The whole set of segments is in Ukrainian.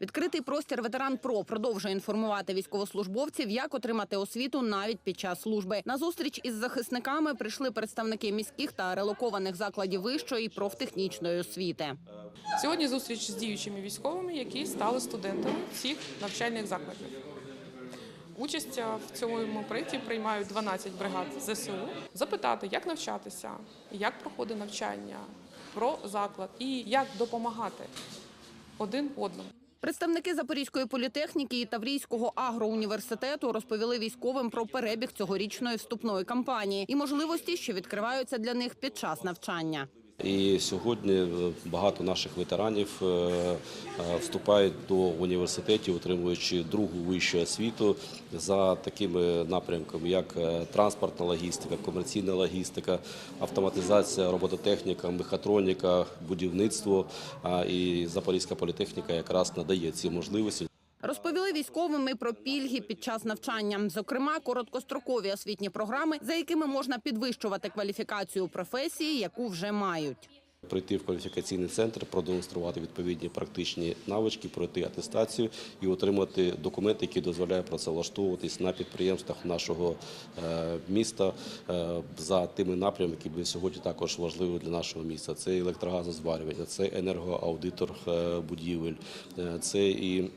Відкритий простір ветеран ПРО продовжує інформувати військовослужбовців, як отримати освіту навіть під час служби. На зустріч із захисниками прийшли представники міських та релокованих закладів вищої профтехнічної освіти. Сьогодні зустріч з діючими військовими, які стали студентами всіх навчальних закладів. Участь в цьому проєкті приймають 12 бригад ЗСУ. Запитати, як навчатися, як проходить навчання, про заклад і як допомагати один одному. Представники Запорізької політехніки і Таврійського агроуніверситету розповіли військовим про перебіг цьогорічної вступної кампанії і можливості, що відкриваються для них під час навчання. І сьогодні е, багато наших ветеранів е, е, вступають до університетів, отримуючи другу вищу освіту за такими напрямками, як транспортна логістика, комерційна логістика, автоматизація, робототехніка, мехатроніка, будівництво. І Запорізька політехніка якраз надає ці можливості. Розповіли військовим і про пільги під час навчання, зокрема короткострокові освітні програми, за якими можна підвищувати кваліфікацію професії, яку вже мають. Прийти в кваліфікаційний центр, продемонструвати відповідні практичні навички, пройти атестацію і отримати документи, які дозволяють працевлаштовуватись на підприємствах нашого е, міста е, за тими напрямами, які сьогодні також важливі для нашого міста. Це електрогазозварювання, це енергоаудитор е, будівель, це і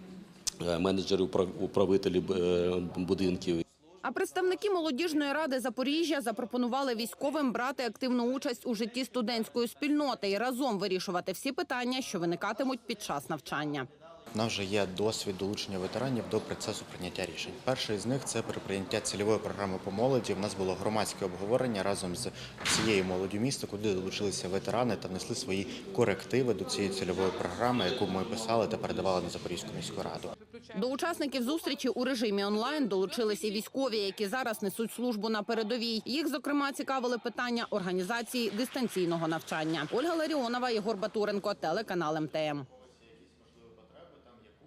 е, менеджери управ- управителі е, будинків. А представники молодіжної ради Запоріжжя запропонували військовим брати активну участь у житті студентської спільноти і разом вирішувати всі питання, що виникатимуть під час навчання. У нас вже є досвід долучення ветеранів до процесу прийняття рішень. Перший з них це при прийняття цільової програми по молоді. У нас було громадське обговорення разом з всією молоддю міста, куди долучилися ветерани та внесли свої корективи до цієї цільової програми, яку ми писали та передавали на Запорізьку міську раду. До учасників зустрічі у режимі онлайн долучились і військові, які зараз несуть службу на передовій. Їх зокрема цікавили питання організації дистанційного навчання. Ольга Ларіонова, Єгор Батуренко, телеканал МТМ.